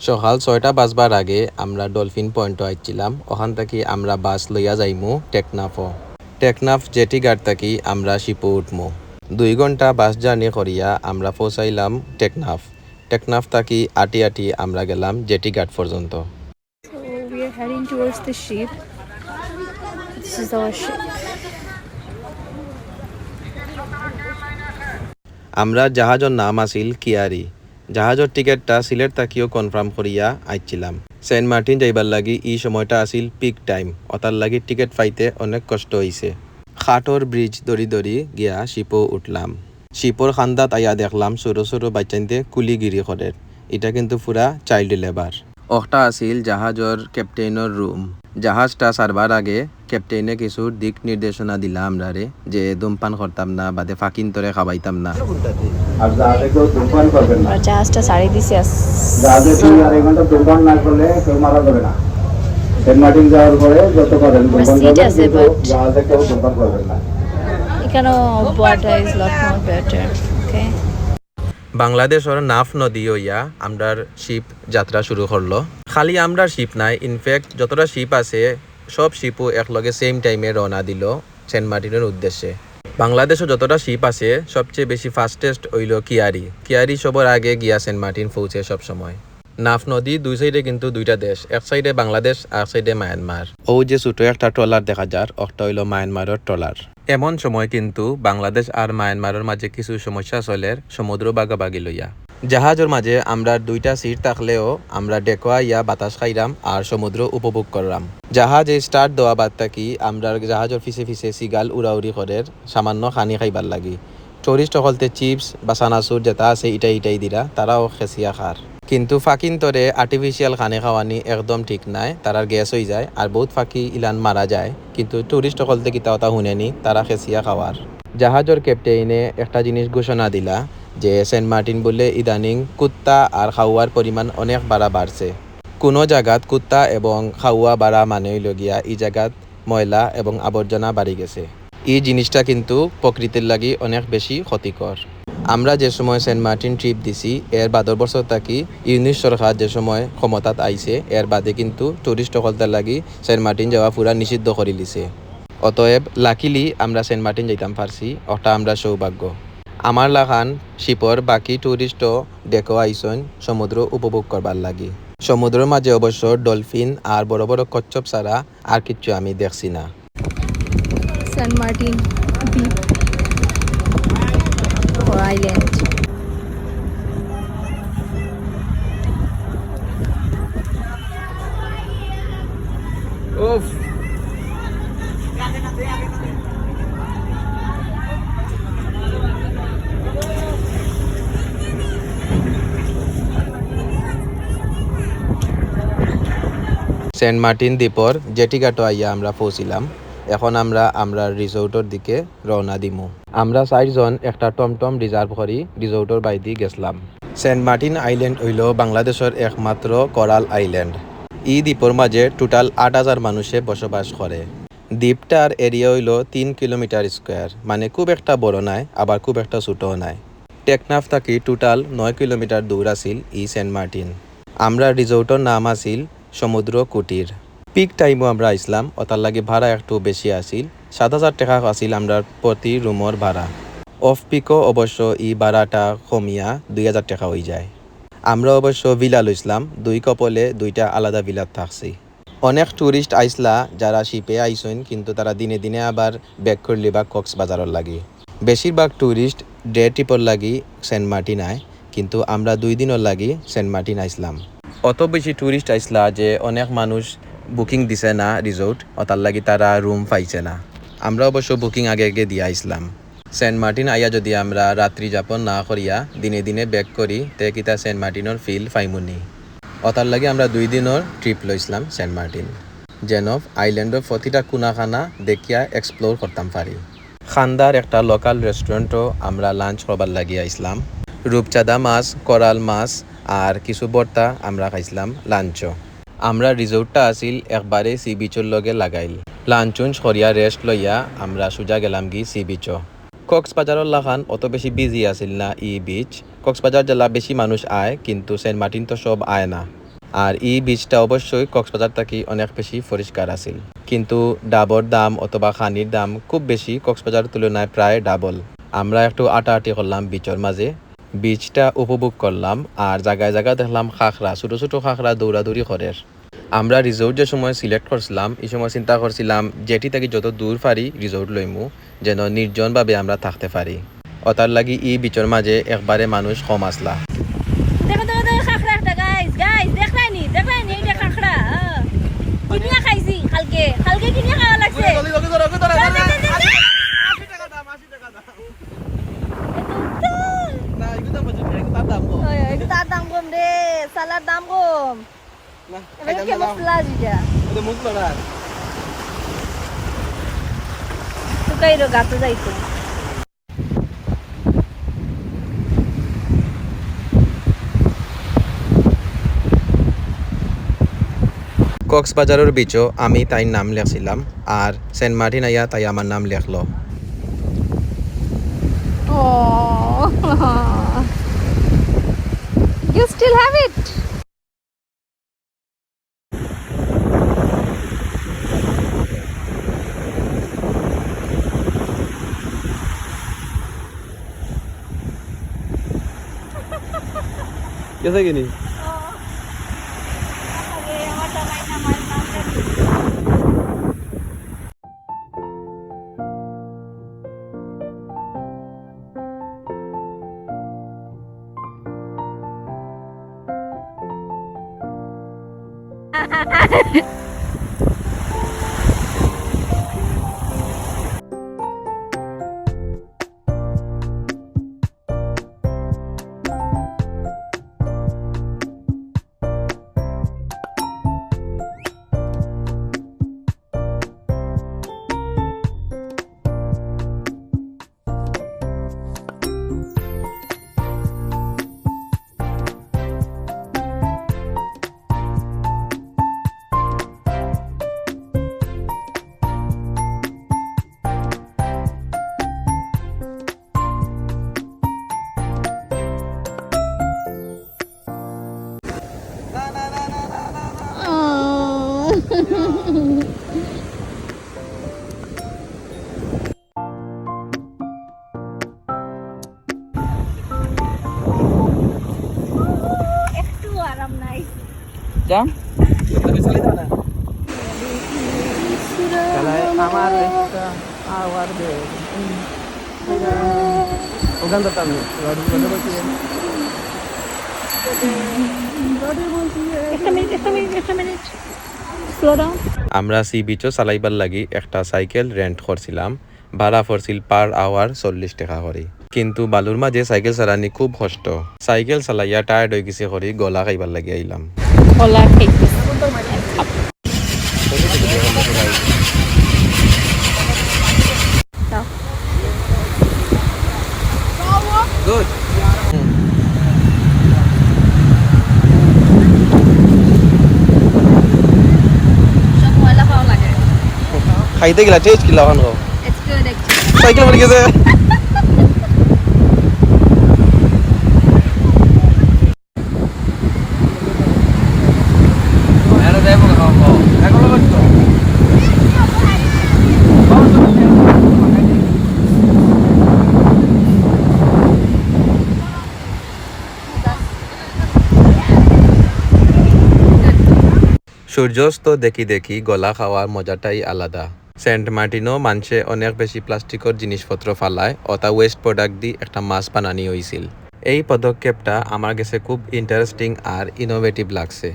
সকাল ছয়টা বাজবার আগে আমরা ডলফিন পয়েন্ট আইছিলাম। ওখান থেকে আমরা বাস লইয়া যাইমু টেকনাফও টেকনাফ জেটি গার্ড থাকি আমরা শিপু উঠমু। দুই ঘণ্টা বাস জার্নি করিয়া আমরা পৌঁছাইলাম টেকনাফ। টেকনাফ থাকি আটি আটি আমরা গেলাম জেটি গার্ড পর্যন্ত. আমরা জাহাজের নাম আছিল কিয়ারি। জাহাজের টিকেটটা সিলেট থাকিও কনফার্ম করিয়া আইছিলাম। সেন্ট মার্টিন যাইবার লাগি ই সময়টা আছিল পিক টাইম। অতার লাগি টিকেট পাইতে অনেক কষ্ট হইছে খাটর ব্রিজ দড়ি দড়ি গিয়া শিপো উঠলাম। শিপর খান্দাত আইয়া দেখলাম সরু সরু বাচ্চাইতে কুলিগিরি করে এটা কিন্তু পুরা চাইল্ড লেবার অখটা আছিল জাহাজর ক্যাপ্টেইনের রুম জাহাজটা সারবার আগে ক্যাপ্টেইনে কিছু দিক নির্দেশনা দিলা আমরারে যে ধূমপান করতাম না বাদে ফাকিন তরে খাবাইতাম না। আর জাহাজে কেউ ধূমপান করবেন না। আমরা জাহাজটা সারি দিছি জাহাজে দুই আড়াই ঘণ্টা ধূমপান না করলে কেউ মারা যাবে না। সেন্ট মার্টিন যাওয়ার পরে যত পারেন ধূমপান করবেন জাহাজে কেউ ধূমপান করবেন না। এখানেও water is lot more better okay বাংলাদেশের নাফ নদী হইয়া আমরার শিপ যাত্রা শুরু করল। খালি আমরার শিপ নাই ইনফ্যাক্ট যতটা শিপ আছে, সব শিপও একলগে সেম টাইমে রওনা দিল সেন্ট মার্টিনের উদ্দেশ্যে। বাংলাদেশও যতটা শিপ আছে, সবচেয়ে বেশি ফাস্টেস্ট হইল কিয়ারি। কিয়ারি সবার আগে গিয়া সেন্ট মার্টিন পৌঁছে সব সময় নাফ নদী দুই সাইডে কিন্তু দুইটা দেশ এক সাইডে বাংলাদেশ আর সাইডে মায়ানমার। ও যে ছোট একটা ট্রলার দেখা যার একটা হইল মায়ানমারের ট্রলার। এমন সময় কিন্তু বাংলাদেশ আর মায়ানমারের মাঝে কিছু সমস্যা চলের সমুদ্র বাগাবাগি লইয়া। জাহাজের মাঝে আমরা দুইটা সিট থাকলেও আমরা ডেকোয়া ইয়া বাতাস খাইরাম আর সমুদ্র উপভোগ করলাম জাহাজে স্টার্ট দেওয়া বাদ থাকি আমরা জাহাজের ফিসে ফিসে সিগাল উড়াউড়ি করে সামান্য খানি খাইবার লাগি। টুরিস্ট সকলতে চিপস বা সানাসুর যেটা আছে ইটাই ইটাই দিরা তারাও খেসিয়া খার। কিন্তু ফাঁকিন তরে আর্টিফিশিয়াল খানে খাওয়ানি একদম ঠিক নাই, তারার গ্যাস হয়ে যায় আর বহুত ফাঁকি ইলান মারা যায়, কিন্তু টুরিস্ট সকলতে কিতা ওটা শুনেনি তারা খেসিয়া খাওয়ার। জাহাজের ক্যাপ্টেইনে একটা জিনিস ঘোষণা দিলা, যে সেন্ট মার্টিন বলে ইদানিং কুত্তা আর খাওয়ার পরিমাণ অনেক বাড়া বাড়ছে। কোনো জায়গাত কুত্তা এবং খাওয়া বাড়া মানে লগিয়া গিয়া এই জায়গাত ময়লা এবং আবর্জনা বাড়ি গেছে। এই জিনিসটা কিন্তু প্রকৃতির লাগি অনেক বেশি ক্ষতিকর আমরা যে সময় সেন্ট মার্টিন ট্রিপ দিছি, এর বাদর বছর থাকি ইউনিশ সরকার যে সময় ক্ষমতাত আইছে এর বাদে কিন্তু টুরিস্ট সকলতার লাগি সেন্ট মার্টিন যাওয়া পুরা নিষিদ্ধ করে দিছে। অতএব লাকিলি আমরা সেন্ট মার্টিন যাইতাম পারছি ওটা আমরা সৌভাগ্য। আমার লাখান শিপর বাকি টুরিস্টও দেখো আইসন সমুদ্র উপভোগ করবার লাগি। সমুদ্রের মাঝে অবশ্য ডলফিন আর বড় বড় কচ্ছপ ছাড়া আর কিচ্ছু আমি দেখছি না। San Martin Beach island. Saint Martin দ্বীপর জেটিঘাটো আইয়া আমরা পৌঁছিলাম। এখন আমরা আমরা রিসোর্টের দিকে রওনা দিমু। আমরা চারজন একটা টমটম রিজার্ভ করি রিসোর্টের বাইদি গেছিলাম। সেন্ট মার্টিন আইল্যান্ড হইল বাংলাদেশের একমাত্র করাল আইল্যান্ড ই দ্বীপর মাঝে টোটাল আট হাজার মানুষে বসবাস করে দ্বীপটার এরিয়া হইল তিন কিলোমিটার স্কোয়ার মানে খুব একটা বড় নাই, আবার খুব একটা ছোটও নাই। টেকনাফ থাকি টোটাল নয় কিলোমিটার দূর আছিল ই সেন্ট মার্টিন আমরা রিসোর্টের নাম আছিল সমুদ্র কুটির পিক টাইমও আমরা আইসলাম ওটার লাগে ভাড়া একটু বেশি আছিল। সাত হাজার টাকা আছিল আমরা প্রতি রুমর ভাড়া। অফ পিকও অবশ্য ই ভাড়াটা কমিয়া দুই হাজার টাকা হয়ে যায়। আমরা অবশ্য ভিলা লইছিলাম দুই কপলে দুইটা আলাদা ভিলাত থাকছি। অনেক টুরিস্ট আইসলা যারা শিপে আইসেন কিন্তু তারা দিনে দিনে আবার ব্যাক করলি বা কক্সবাজারের লাগি। বেশিরভাগ টুরিস্ট ডে ট্রিপর লাগি সেন্ট মার্টিন আয় কিন্তু আমরা দুই দিনের লাগি সেন্ট মার্টিন আইসলাম অত বেশি টুরিস্ট আইসলা যে অনেক মানুষ বুকিং দিছে না রিসোর্ট অতার লাগি তারা রুম পাইছে না। আমরা অবশ্য বুকিং আগে আগে দিয়ে আইসলাম। সেন্ট মার্টিন আইয়া যদি আমরা রাত্রি যাপন না করিয়া দিনে দিনে ব্যাক করি, তে কিতা সেন্ট মার্টিনের ফিল ফাইমুনি অতার লাগে আমরা দুই দিনের ট্রিপ লইছিলাম সেন্ট মার্টিন যেন আইল্যান্ডের প্রতিটা কোনাখানা দেখিয়া এক্সপ্লোর করতাম পারি খান্দার একটা লোকাল রেস্টুরেন্টও আমরা লাঞ্চ করবার লাগি আইসলাম। রূপচাঁদা মাছ করাল মাছ আর কিছু বর্তা আমরা খাইছিলাম লাঞ্চও আমরা রিসোর্টটা আছিল একবারে সি বিচের লগে লাগাইল। লাঞ্চুন সরিয়া রেস্ট লইয়া, আমরা সোজা গেলাম গি সি বিচও কক্সবাজারের লাখান অত বেশি বিজি আছিল না ই বিচ কক্সবাজার জেলা বেশি মানুষ আয়, কিন্তু সেন্ট মার্টিন তো সব আয় না। আর ই বীজটা অবশ্যই কক্সবাজার থাকি অনেক বেশি পরিষ্কার আছিল। কিন্তু ডাবর দাম অথবা খানির দাম খুব বেশি কক্সবাজার তুলনায় প্রায় ডাবল। আমরা একটু আটাআটি করলাম বিচর মাঝে। বীজটা উপভোগ করলাম, আর জায়গায় জায়গায় দেখলাম খাখরা, ছোটো ছোটো খাখরা দৌড়াদৌড়ি করে আমরা রিসোর্ট যে সময় সিলেক্ট করছিলাম, এই সময় চিন্তা করছিলাম, যেটি থেকে যত দূর পারি রিসোর্ট লইমু, যেন নির্জনভাবে আমরা থাকতে পারি। অতার লাগি ই বিচর মাঝে একবারে মানুষ কম আসলা দেখো দেখো দেখো খাখরা একটা গাইস গাইস দেখলাই নি দেখলাই নি এইটা খাখরা হ্যাঁ। কিনিয়া খাইছি কালকে কালকে কিনিয়া খাওয়া লাগছে ওই, ওই, একটু তার দাম কম রে সালার দাম কম এবার কে মশলা জিটা শুকাই রো গাছে যাইতো কক্সবাজারের বিচও আমি তাই নাম লেখছিলাম আর সেন্ট মার্টিন আইয়া তাই আমার নাম লেখলো Oh. you still have it? कैसे की नहीं আমার আওয়ার দে। ওখান তো আমি সি বিচও চালাইবার লাগি একটা সাইকেল রেন্ট করছিলাম। ভাড়া পড়ছিল পার আওয়ার চল্লিশ টাকা করে। কিন্তু বালুর মাঝে সাইকেল চালানি খুব কষ্ট। সাইকেল চালাইয়া টায়ার্ড হয়ে গেছে করি গলা খাইবার লাগি আইলাম। ময়লা পাওয়া লাগে খাইতে গেলা টেস্ট কিলা অ্যাকচুয়ালি সাইকেল পড়ে গেছে। সূর্যাস্ত দেখি দেখি গলা খাওয়ার মজাটাই আলাদা। সেন্ট মার্টিনও মানুষে অনেক বেশি প্লাস্টিকের জিনিসপত্র ফালায় অতা ওয়েস্ট প্রোডাক্ট দিয়ে একটা মাছ বানানি হয়েছিল এই পদক্ষেপটা আমার কাছে খুব ইন্টারেস্টিং আর ইনোভেটিভ লাগছে।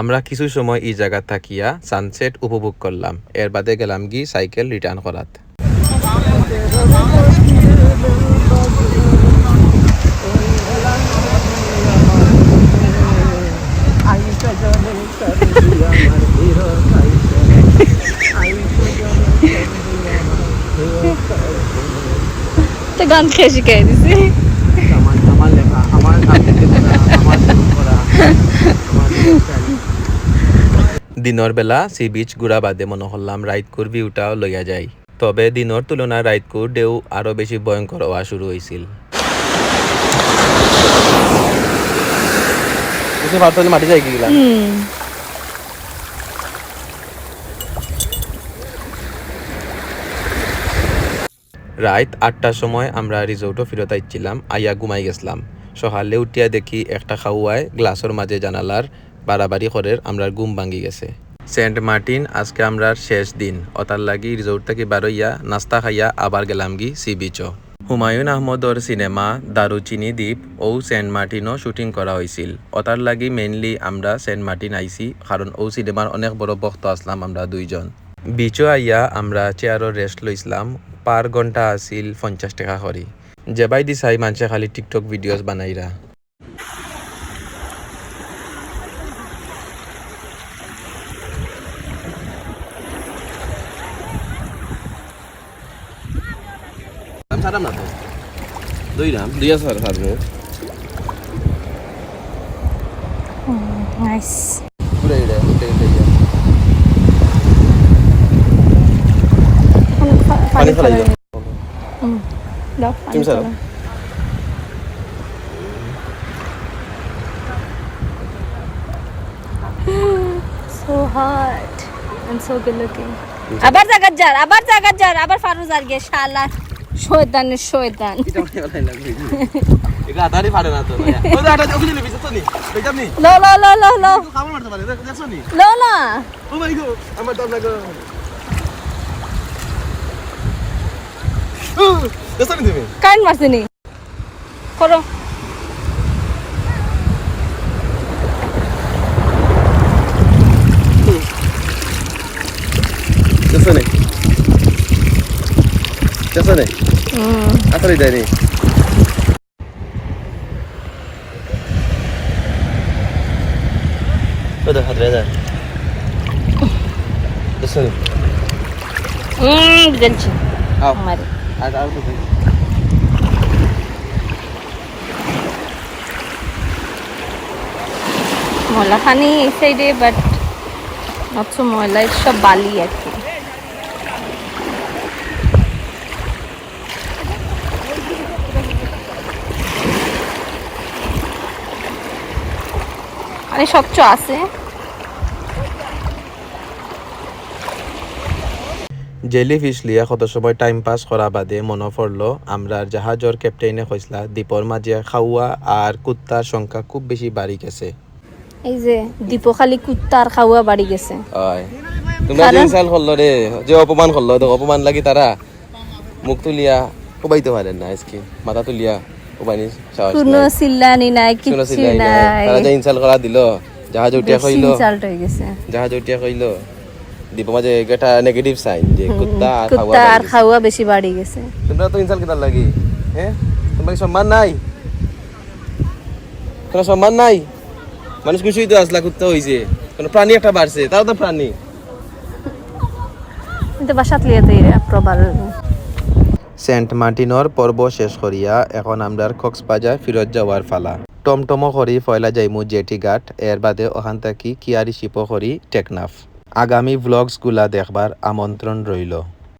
আমরা কিছু সময় এই জায়গা থাকিয়া সানসেট উপভোগ করলাম। এর বাদে গেলাম গি সাইকেল রিটার্ন করাত আইসা জনে করবি তো গান খেয়ে শিখাই দিছি। দিনের বেলা সি বিচ ঘুরা বাদে মনে করলাম রাইতকুর ভিউটাও লইয়া যায়। তবে দিনের তুলনায় রাইতকুর ঢেউ আরও বেশি ভয়ঙ্কর হওয়া শুরু হয়েছিল মাটি যাই গেলাম রাত আটটার সময় আমরা রিসোর্টও ফিরত আইছিলাম, আইয়া ঘুমাই গেছিলাম। সকালে উঠিয়া দেখি একটা খাওয়ায় গ্লাসের মাঝে জানালার বাড়াবাড়ি করে আমরার ঘুম ভাঙ্গি গেছে। সেন্ট মার্টিন, আজকে আমরার শেষ দিন। অতার লাগি রিসোর্ট থেকে বারইয়া নাস্তা খাইয়া আবার গেলাম গি সি বিচও। হুমায়ুন আহমদর সিনেমা দারুচিনি দ্বীপ ও সেন্ট মার্টিনও শুটিং করা হয়েছিল অতার লাগি মেইনলি আমরা সেন্ট মার্টিন আইছি, কারণ ও সিনেমার অনেক বড় ভক্ত আসলাম আমরা দুইজন। বিচও আইয়া আমরা চেয়ারও রেস্ট লইছিলাম। পার ঘণ্টা আছিল পঞ্চাশ টাকা করি যেবাই দি চাই মানুষে খালি টিকটক ভিডিওস বানাইরা না তো দুই রাম দুই নাইস পুরো এটা পানি ফেলাই দাও। তুমি। ফেলো। so hot and so good looking. আবার জাগাত যার আবার জাগাত যার আবার ফারুজ আর গে শালা। শয়তানের শয়তান। লো লো লো লো লো। নি? লো না ও মাই গড আমার দাম লাগো দেখছ নি তুমি কারেন্ট মারছে নি আর আর তো ময়লা পানি এই সাইডে বাট নট সো ময়লা সব বালি আর কি। মানে স্বচ্ছ আছে। জেলি ফিশ লিয়া কত সময় টাইম পাস করা বাদে মনে পড়ল আমরা জাহাজর ক্যাপ্টেনে কইসলা দ্বীপর মাঝে খাওয়া আর কুত্তার সংখ্যা খুব বেশি বাড়ি গেছে। এই যে দীপখালি কুত্তার খাওয়া বাড়ি গেছে। তোমরা যে ইনসাল করল রে যে অপমান করল তো অপমান লাগি তারা মুখ তুলিয়া কোবাইতে পারেন না আজকে মাথা তুলিয়া সাহস কোনো নাই চিল্লানি নাই। শুনো নাই। তারা যে ইনসাল করা দিল জাহাজ উঠিয়া কইলো ইনসাল্ট হয়ে গেছে। জাহাজ উঠিয়া কইলো দীপ মাঝে একটা নেগেটিভ সাইন যে কুত্তা আর খাওয়া কুত্তা আর। খাওয়া বেশি বাড়ি গেছে। তোমরা তো ইনসাল লাগি হ্যাঁ? তোমার সম্মান নাই? কোনো সম্মান নাই? মানুষ খুশি তো আসলা কুত্তা হইছে। কোনো প্রাণী একটা বাড়ছে তাও তো প্রাণী। কিন্তু বাসাত লিয়ে তো প্রবাল। সেন্ট মার্টিনর পর্ব শেষ করিয়া এখন আমরার কক্সবাজার ফিরত যাওয়ার ফালা। টমটমো করি ফয়লা যাইমু জেটি ঘাট এর বাদে ওখান থাকি কিয়ারি শিপ করি টেকনাফ। আগামী ভ্লগসগুলা দেখবার আমন্ত্রণ রইল।